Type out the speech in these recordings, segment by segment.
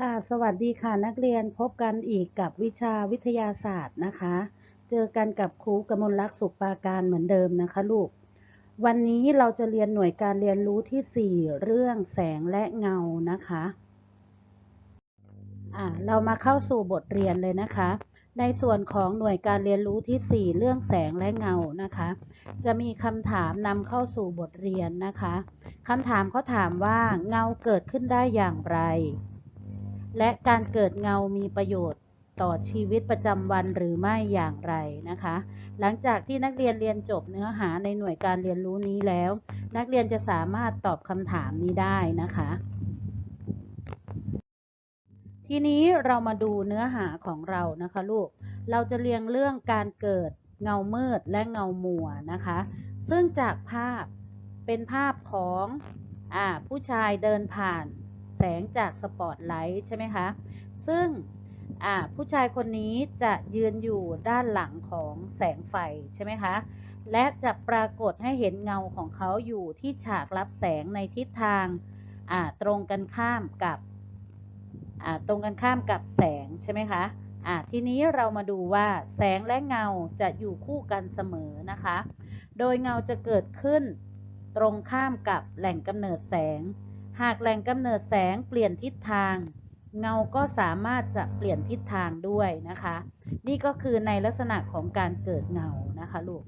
ค่ะสวัสดีค่ะนักเรียนพบกันอีกกับวิชาวิทยาศาสตร์นะคะ เจอกันกับครูกมลลักษณ์สุขปราการเหมือนเดิมนะคะลูก วันนี้เราจะเรียนหน่วยการเรียนรู้ที่ 4 เรื่องแสงและเงานะคะอ่าเรามาเข้าสู่บทเรียนเลยนะคะ ในส่วนของหน่วยการเรียนรู้ที่ 4 เรื่องแสงและเงานะคะ จะมีคำถามนำเข้าสู่บทเรียนนะคะคำถามเขาถามว่าเงาเกิดขึ้นได้อย่างไร และการเกิดเงามีประโยชน์ต่อชีวิตประจำวันหรือไม่อย่างไรนะคะ หลังจากที่นักเรียนเรียนจบเนื้อหาในหน่วยการเรียนรู้นี้แล้ว นักเรียนจะสามารถตอบคำถามนี้ได้นะคะ ทีนี้เรามาดูเนื้อหาของเรานะคะลูก เราจะเรียงเรื่องการเกิดเงามืดและเงามัวนะคะ ซึ่งจากภาพเป็นภาพของอผู้ชายเดินผ่าน แสงจากสปอตไลท์ใช่ไหมคะ ซึ่งผู้ชายคนนี้จะยืนอยู่ด้านหลังของแสงไฟใช่ไหมคะ และจะปรากฏให้เห็นเงาของเขาอยู่ที่ฉากรับแสงในทิศทางตรงกันข้ามกับตรงกันข้ามกับแสงใช่ไหมคะทีนี้เรามาดูว่าแสงและเงาจะอยู่คู่กันเสมอนะคะ โดยเงาจะเกิดขึ้นตรงข้ามกับแหล่งกำเนิดแสง หากแหล่งกำเนิดแสงเปลี่ยนทิศทาง เงาก็สามารถจะเปลี่ยนทิศทางด้วยนะคะ นี่ก็คือในลักษณะของการเกิดเงานะคะลูก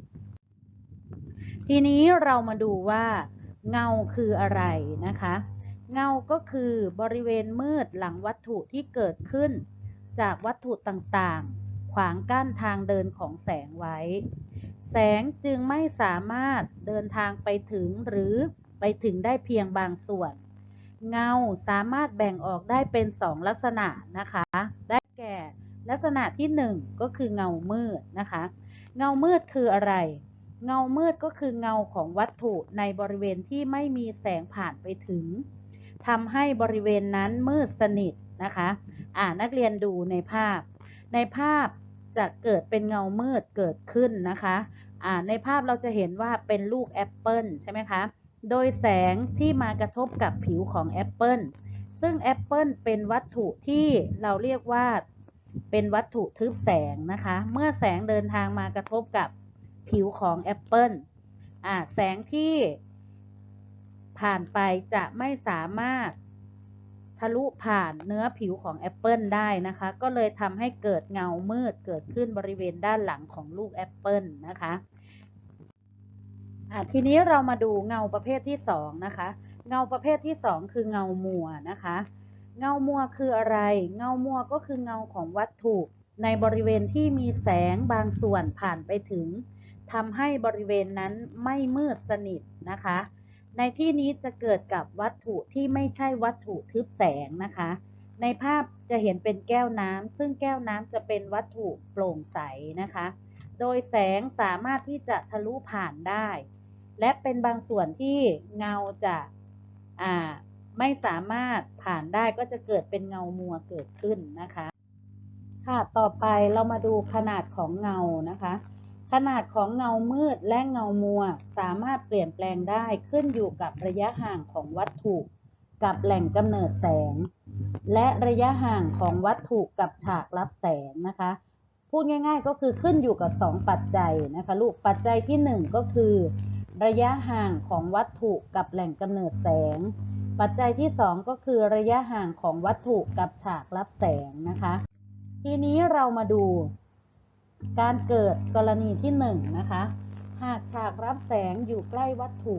ทีนี้เรามาดูว่าเงาคืออะไรนะคะ เงาก็คือบริเวณมืดหลังวัตถุที่เกิดขึ้น จากวัตถุต่างๆ ขวางกั้นทางเดินของแสงไว้ แสงจึงไม่สามารถเดินทางไปถึงหรือไปถึงได้เพียงบางส่วน เงาสามารถแบ่งออกได้เป็นสองลักษณะนะคะ ได้แก่ลักษณะที่หนึ่งก็คือเงามืดนะคะ เงามืดคืออะไร เงามืดก็คือเงาของวัตถุในบริเวณที่ไม่มีแสงผ่านไปถึงทำให้บริเวณนั้นมืดสนิทนะคะอ่านักเรียนดูในภาพ ในภาพจะเกิดเป็นเงามืดเกิดขึ้นนะคะอ่าในภาพเราจะเห็นว่าเป็นลูกแอปเปิลใช่ไหมคะ โดยแสงที่มากระทบกับผิวของแอปเปิลซึ่งแอปเปิลเป็นวัตถุที่เราเรียกว่าเป็นวัตถุทึบแสงนะคะ เมื่อแสงเดินทางมากระทบกับผิวของแอปเปิลแสงที่ผ่านไปจะไม่สามารถทะลุผ่านเนื้อผิวของแอปเปิลได้นะคะ ก็เลยทำให้เกิดเงามืดเกิดขึ้นบริเวณด้านหลังของลูกแอปเปิลนะคะ ทีนี้เรามาดูเงาประเภทที่สองนะคะ เงาประเภทที่สองคือเงามัวนะคะ เงามัวคืออะไร เงามัวก็คือเงาของวัตถุในบริเวณที่มีแสงบางส่วนผ่านไปถึงทำให้บริเวณนั้นไม่มืดสนิทนะคะ ในที่นี้จะเกิดกับวัตถุที่ไม่ใช่วัตถุทึบแสงนะคะ ในภาพจะเห็นเป็นแก้วน้ำซึ่งแก้วน้ำจะเป็นวัตถุโปร่งใสนะคะ โดยแสงสามารถที่จะทะลุผ่านได้ และเป็นบางส่วนที่เงาจะาไม่สามารถผ่านได้ก็จะเกิดเป็นเงามัวเกิดขึ้นนะคะ ค่ะต่อไปเรามาดูขนาดของเงานะคะ ขนาดของเงามืดและเงามัวสามารถเปลี่ยนแปลงได้ขึ้นอยู่กับระยะห่างของวัตถุกับแหล่งกำเนิดแสง และระยะห่างของวัตถุกับฉากรับแสงนะคะ พูดง่าย ๆ ก็คือขึ้นอยู่กับ 2 ปัจจัยนะคะลูกปัจจัยที่ 1 ก็คือ ระยะห่างของวัตถุกับแหล่งกำเนิดแสง ปัจจัยที่ 2 ก็คือระยะห่างของวัตถุกับฉากรับแสงนะคะ ทีนี้เรามาดู การเกิดกรณีที่1นงนะคะ หากฉากรับแสงอยู่ใกล้วัตถุ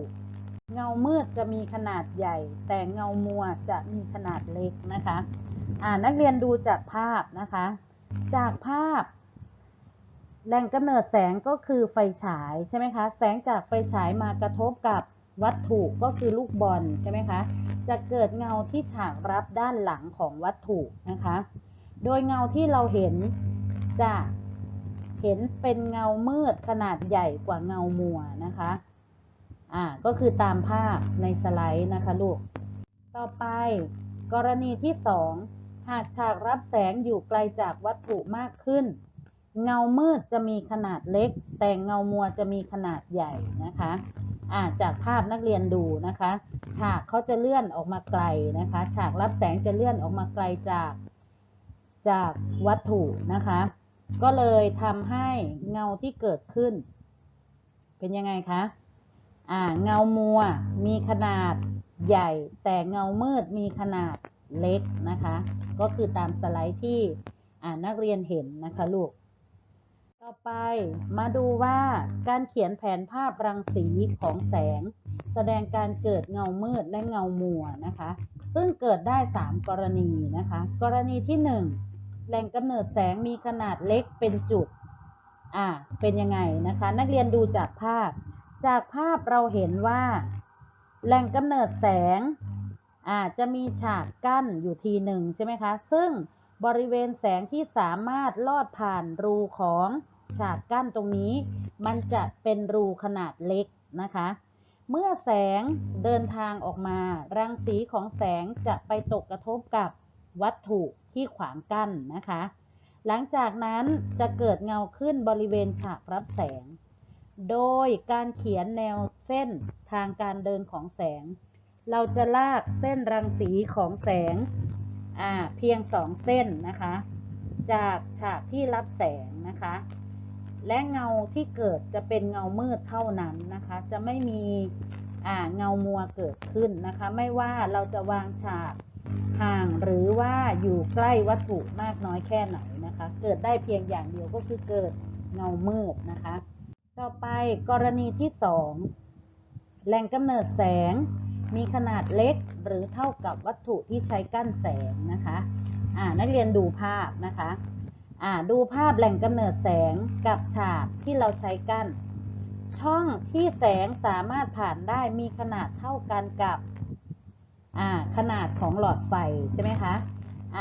เงามืดจะมีขนาดใหญ่ แต่เงามัวจะมีขนาดเล็กนะคะ อ่านักเรียนดูจากภาพนะคะ จากภาพ แหล่งกำเนิดแสงก็คือไฟฉายใช่ไหมคะ แสงจากไฟฉายมากระทบกับวัตถุก็คือลูกบอลใช่ไหมคะ จะเกิดเงาที่ฉากรับด้านหลังของวัตถุนะคะ โดยเงาที่เราเห็นจะเห็นเป็นเงามืดขนาดใหญ่กว่าเงามัวนะคะ อ่า ก็คือตามภาพในสไลด์นะคะลูก ต่อไป กรณีที่สองหากฉากรับแสงอยู่ไกลจากวัตถุมากขึ้น เงามืดจะมีขนาดเล็ก แต่เงามัวจะมีขนาดใหญ่นะคะอ่าจากภาพนักเรียนดูนะคะ ฉากเขาจะเลื่อนออกมาไกลนะคะ ฉากรับแสงจะเลื่อนออกมาไกลจาก จากวัตถุนะคะ ก็เลยทำให้เงาที่เกิดขึ้น เป็นยังไงคะอ่าเงามัวมีขนาดใหญ่ แต่เงามืดมีขนาดเล็กนะคะ ก็คือตามสไลด์ที่อ่านักเรียนเห็นนะคะลูก ต่อไปมาดูว่าการเขียนแผนภาพรังสีของแสง แสดงการเกิดเงามืดและเงามัวนะคะ ซึ่งเกิดได้ 3 กรณีนะคะ กรณีที่ 1 แหล่งกำเนิดแสงมีขนาดเล็กเป็นจุดอ่าเป็นยังไงนะคะ นักเรียนดูจากภาพ จากภาพเราเห็นว่า แหล่งกำเนิดแสงอ่าจะมีฉากกั้นอยู่ทีหนึ่งใช่ไหมคะ ซึ่งบริเวณแสงที่สามารถลอดผ่านรูของ ฉากกั้นตรงนี้ มันจะเป็นรูขนาดเล็กนะคะ เมื่อแสงเดินทางออกมา รังสีของแสงจะไปตกกระทบกับวัตถุที่ขวางกั้นนะคะ หลังจากนั้นจะเกิดเงาขึ้นบริเวณฉากรับแสง โดยการเขียนแนวเส้นทางการเดินของแสง เราจะลากเส้นรังสีของแสงเพียงสองเส้นนะคะ จากฉากที่รับแสงนะคะ และเงาที่เกิดจะเป็นเงามืดเท่านั้นนะคะ จะไม่มีเงามัวเกิดขึ้นนะคะ ไม่ว่าเราจะวางฉากห่างหรือว่าอยู่ใกล้วัตถุมากน้อยแค่ไหนนะคะ เกิดได้เพียงอย่างเดียวก็คือเกิดเงามืดนะคะ ต่อไปกรณีที่สองแหล่งกำเนิดแสง มีขนาดเล็กหรือเท่ากับวัตถุที่ใช้กั้นแสงนะคะ อ่านักเรียนดูภาพนะคะ อ่าดูภาพแหล่งกำเนิดแสงกับฉากที่เราใช้กั้น ช่องที่แสงสามารถผ่านได้มีขนาดเท่ากันกับอ่าขนาดของหลอดไฟใช่ไหมคะอ่า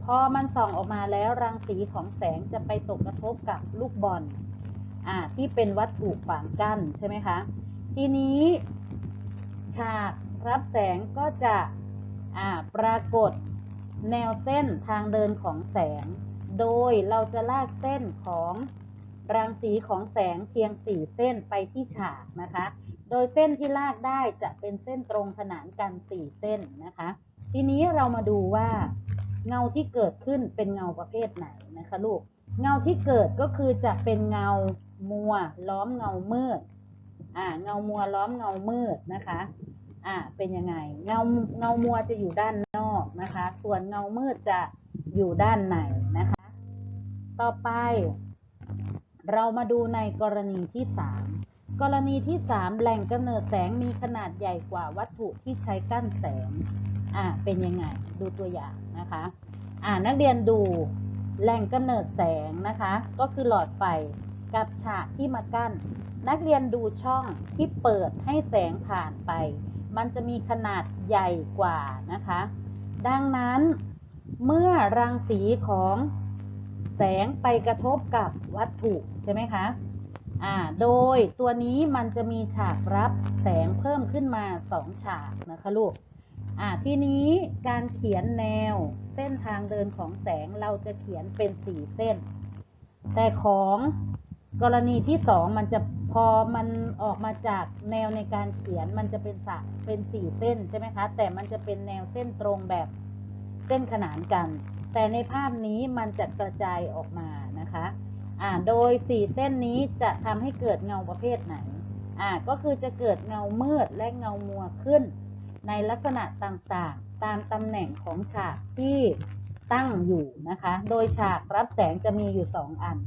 พอมันส่องออกมาแล้วรังสีของแสงจะไปตกกระทบกับลูกบอลอ่าที่เป็นวัตถุขวางกั้นใช่ไหมคะ ทีนี้ ฉากรับแสงก็จะอ่าปรากฏแนวเส้นทางเดินของแสง โดยเราจะลากเส้นของรังสีของแสงเพียง 4 เส้นไปที่ฉากนะคะ โดยเส้นที่ลากได้จะเป็นเส้นตรงขนานกัน 4 เส้นนะคะ ทีนี้เรามาดูว่า เงาที่เกิดขึ้นเป็นเงาประเภทไหนนะคะลูก เงาที่เกิดก็คือจะเป็นเงามัวล้อมเงามืด อ่า เงามัวล้อมเงามืดนะคะ อ่า เป็นยังไง เงา เงามัวจะอยู่ด้านนอกนะคะ ส่วนเงามืดจะอยู่ด้านในนะคะ ต่อไป เรามาดูในกรณีที่ 3 กรณีที่ 3 แหล่งกำเนิดแสงมีขนาดใหญ่กว่าวัตถุที่ใช้กั้นแสง อ่าเป็นยังไง ดูตัวอย่างนะคะ อ่านักเรียนดูแหล่งกำเนิดแสงนะคะ ก็คือหลอดไฟกับฉากที่มากั้น นักเรียนดูช่องที่เปิดให้แสงผ่านไป มันจะมีขนาดใหญ่กว่านะคะ ดังนั้นเมื่อรังสีของ แสงไปกระทบกับวัตถุใช่ไหมคะอ่าโดยตัวนี้มันจะมีฉากรับแสงเพิ่มขึ้นมาสองฉากนะคะลูกอ่าทีนี้การเขียนแนวเส้นทางเดินของแสงเราจะเขียนเป็นสี่เส้น แต่ของกรณีที่สองมันจะพอมันออกมาจากแนวในการเขียนมันจะเป็นสะเป็นสี่เส้นใช่ไหมคะ แต่มันจะเป็นแนวเส้นตรงแบบเส้นขนานกัน แต่ในภาพนี้มันจะกระจายออกมานะคะอ่าโดยสี่เส้นนี้จะทำให้เกิดเงาประเภทไหนอ่าก็คือจะเกิดเงามืดและเงามัวขึ้น ในลักษณะต่างๆ ตามตำแหน่งของฉากที่ตั้งอยู่นะคะ โดยฉากรับแสงจะมีอยู่สองอัน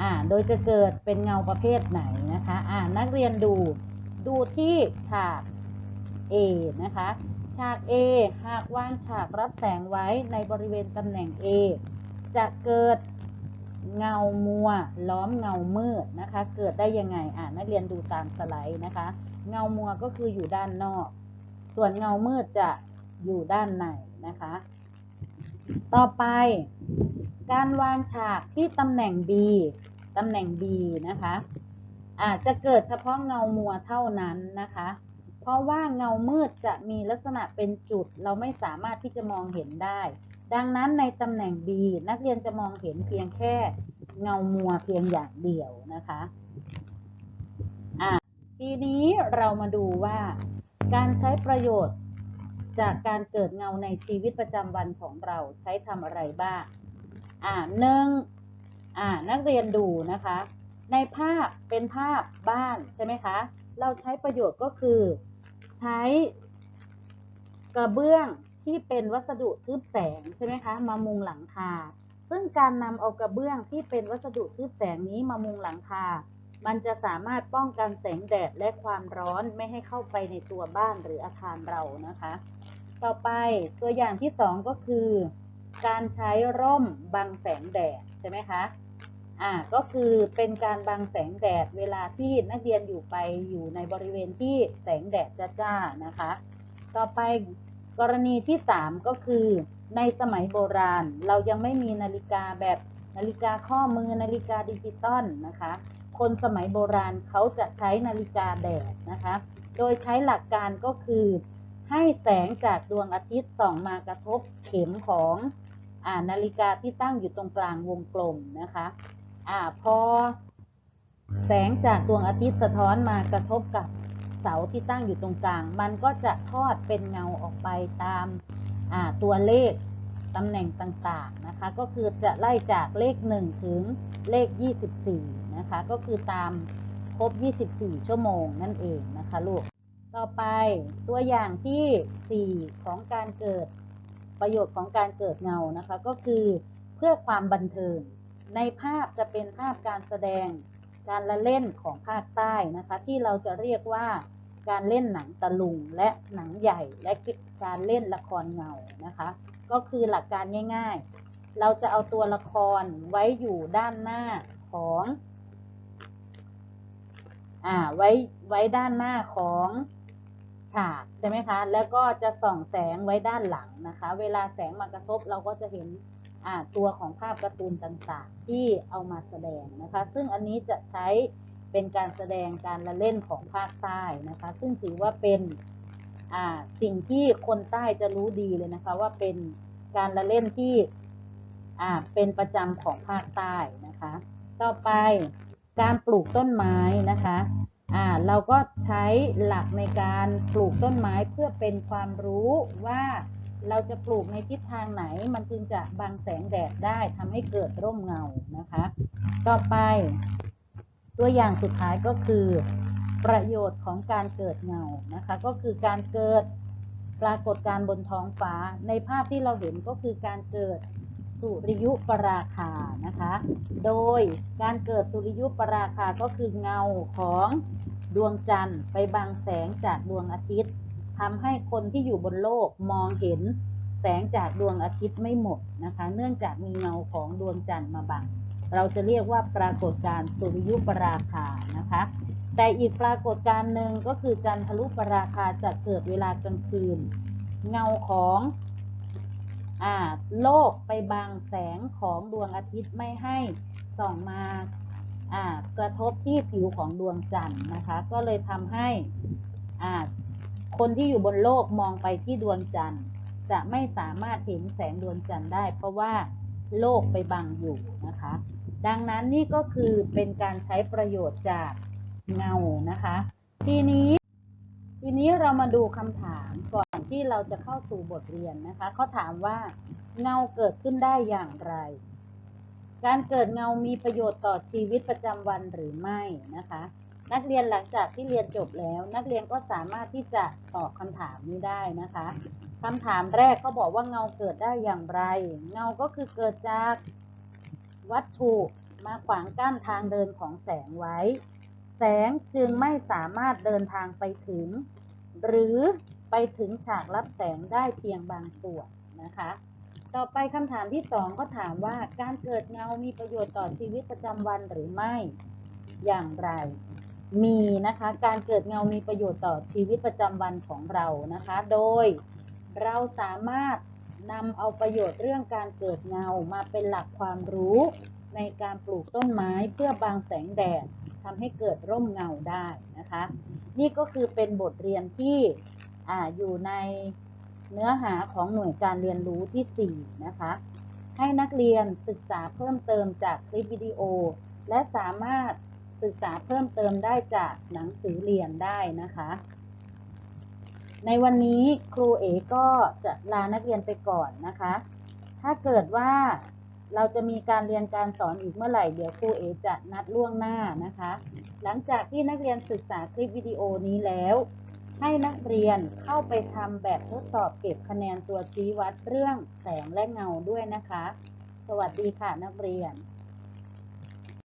อ่าโดยจะเกิดเป็นเงาประเภทไหนนะคะอ่านักเรียนดูดูที่ฉาก A นะคะ ฉาก A หากวางฉากรับแสงไว้ในบริเวณตำแหน่ง A จะเกิดเงามัว ล้อมเงามืดนะคะ เกิดได้ยังไงอ่านักเรียนดูตามสไลด์นะคะ เงามัวก็คืออยู่ด้านนอก ส่วนเงามืดจะอยู่ด้านในนะคะ ต่อไป การวางฉากที่ตำแหน่ง B ตำแหน่ง B นะคะอาจจะเกิดเฉพาะเงามัวเท่านั้นนะคะ เพราะว่าเงามืดจะมีลักษณะเป็นจุด เราไม่สามารถที่จะมองเห็นได้ ดังนั้นในตำแหน่ง B นักเรียนจะมองเห็นเพียงแค่เงามัวเพียงอย่างเดียวนะคะอะทีนี้เรามาดูว่า การใช้ประโยชน์จากการเกิดเงาในชีวิตประจำวันของเราใช้ทำอะไรบ้าง อ่าหนึ่งอ่านักเรียนดูนะคะ ในภาพเป็นภาพบ้านใช่ไหมคะ เราใช้ประโยชน์ก็คือ ช้กระเบื้องที่เป็นวัสดุทึบแสงใช่ไหมคะ มามุงหลังคา ซึ่งการนำเอากระเบื้องที่เป็นวัสดุทึบแสงนี้มามุงหลังคา มันจะสามารถป้องกันแสงแดดและความร้อนไม่ให้เข้าไปในตัวบ้านหรืออาคารเรานะคะ ต่อไปตัวอย่างที่สองก็คือ การใช้ร่มบังแสงแดดใช่ไหมคะ อ่าก็คือเป็นการบังแสงแดดเวลาที่นักเรียนอยู่ไปอยู่ในบริเวณที่แสงแดดจ้าๆนะคะ ต่อไปกรณีที่สามก็คือในสมัยโบราณ เรายังไม่มีนาฬิกาแบบนาฬิกาข้อมือนาฬิกาดิจิตอลนะคะ คนสมัยโบราณเขาจะใช้นาฬิกาแดดนะคะ โดยใช้หลักการก็คือ ให้แสงจากดวงอาทิตย์ส่องมากระทบเข็มของอ่านาฬิกาที่ตั้งอยู่ตรงกลางวงกลมนะคะ อ่าพอแสงจากดวงอาทิตย์สะท้อนมากระทบกับเสาที่ตั้งอยู่ตรงกลาง มันก็จะทอดเป็นเงาออกไปตามอ่าตัวเลขตำแหน่งต่างๆนะคะ ก็คือจะไล่จากเลข 1 ถึงเลข 24 นะคะ ก็คือตามครบ 24 ชั่วโมงนั่นเองนะคะลูก ต่อไปตัวอย่างที่ 4 ของการเกิดประโยชน์ของการเกิดเงานะคะ ก็คือเพื่อความบันเทิง ในภาพจะเป็นภาพการแสดงการละเล่นของภาคใต้นะคะ ที่เราจะเรียกว่าการเล่นหนังตะลุงและหนังใหญ่และการเล่นละครเงานะคะ ก็คือหลักการง่ายๆ เราจะเอาตัวละครไว้อยู่ด้านหน้าของอ่าไว้ไว้ด้านหน้าของฉากใช่ไหมคะ แล้วก็จะส่องแสงไว้ด้านหลังนะคะ เวลาแสงมากระทบเราก็จะเห็น ตัวของภาพการ์ตูนต่างๆ ที่เอามาแสดงนะคะ ซึ่งอันนี้จะใช้เป็นการแสดงการละเล่นของภาคใต้นะคะ ซึ่งถือว่าเป็นสิ่งที่คนใต้จะรู้ดีเลยนะคะ ว่าเป็นการละเล่นที่เป็นประจำของภาคใต้นะคะ ต่อไปการปลูกต้นไม้นะคะอ่าเราก็ใช้หลักในการปลูกต้นไม้เพื่อเป็นความรู้ว่า เราจะปลูกในทิศทางไหน มันจึงจะบังแสงแดดได้ทำให้เกิดร่มเงานะคะ ต่อไป ตัวอย่างสุดท้ายก็คือ ประโยชน์ของการเกิดเงานะคะ ก็คือการเกิดปรากฏการณ์บนท้องฟ้า ในภาพที่เราเห็นก็คือการเกิดสุริยุปราคานะคะ โดยการเกิดสุริยุปราคาก็คือเงาของดวงจันทร์ไปบังแสงจากดวงอาทิตย์ ทำให้คนที่อยู่บนโลกมองเห็นแสงจากดวงอาทิตย์ไม่หมดนะคะ เนื่องจากมีเงาของดวงจันทร์มาบัง เราจะเรียกว่าปรากฏการณ์สุริยุปราคานะคะ แต่อีกปรากฏการณ์หนึ่งก็คือจันทรุปราคาจะเกิดเวลากลางคืน เงาของอ่าโลกไปบังแสงของดวงอาทิตย์ไม่ให้ส่องมากระทบที่ผิวของดวงจันทร์นะคะ ก็เลยทำให้อา คนที่อยู่บนโลกมองไปที่ดวงจันทร์ จะไม่สามารถเห็นแสงดวงจันทร์ได้ เพราะว่าโลกไปบังอยู่นะคะ ดังนั้นนี่ก็คือเป็นการใช้ประโยชน์จากเงานะคะ ทีนี้ทีนี้เรามาดูคำถามก่อนที่เราจะเข้าสู่บทเรียนนะคะเขาถามว่าเงาเกิดขึ้นได้อย่างไร การเกิดเงามีประโยชน์ต่อชีวิตประจำวันหรือไม่นะคะ นักเรียนหลังจากที่เรียนจบแล้ว นักเรียนก็สามารถที่จะตอบคำถามนี้ได้นะคะคำถามแรกเขาบอกว่าเงาเกิดได้อย่างไร เงาก็คือเกิดจากวัตถุมาขวางกั้นทางเดินของแสงไว้ แสงจึงไม่สามารถเดินทางไปถึง หรือไปถึงฉากรับแสงได้เพียงบางส่วนนะคะ ต่อไปคำถามที่สองก็ถามว่าการเกิดเงามีประโยชน์ต่อชีวิตประจำวันหรือไม่ อย่างไร มีนะคะการเกิดเงามีประโยชน์ต่อชีวิตประจำวันของเรานะคะ โดยเราสามารถนำเอาประโยชน์เรื่องการเกิดเงามาเป็นหลักความรู้ในการปลูกต้นไม้เพื่อบังแสงแดดทำให้เกิดร่มเงาได้นะคะ นี่ก็คือเป็นบทเรียนที่อ่าอยู่ในเนื้อหาของหน่วยการเรียนรู้ที่ 4 นะคะ ให้นักเรียนศึกษาเพิ่มเติมจากคลิปวิดีโอ และสามารถ ศึกษาเพิ่มเติมได้จากหนังสือเรียนได้นะคะ ในวันนี้ครูเอก็จะลานักเรียนไปก่อนนะคะ ถ้าเกิดว่าเราจะมีการเรียนการสอนอีกเมื่อไหร่ เดี๋ยวครูเอจะนัดล่วงหน้านะคะ หลังจากที่นักเรียนศึกษาคลิปวิดีโอนี้แล้ว ให้นักเรียนเข้าไปทำแบบทดสอบเก็บคะแนนตัวชี้วัดเรื่องแสงและเงาด้วยนะคะ สวัสดีค่ะนักเรียน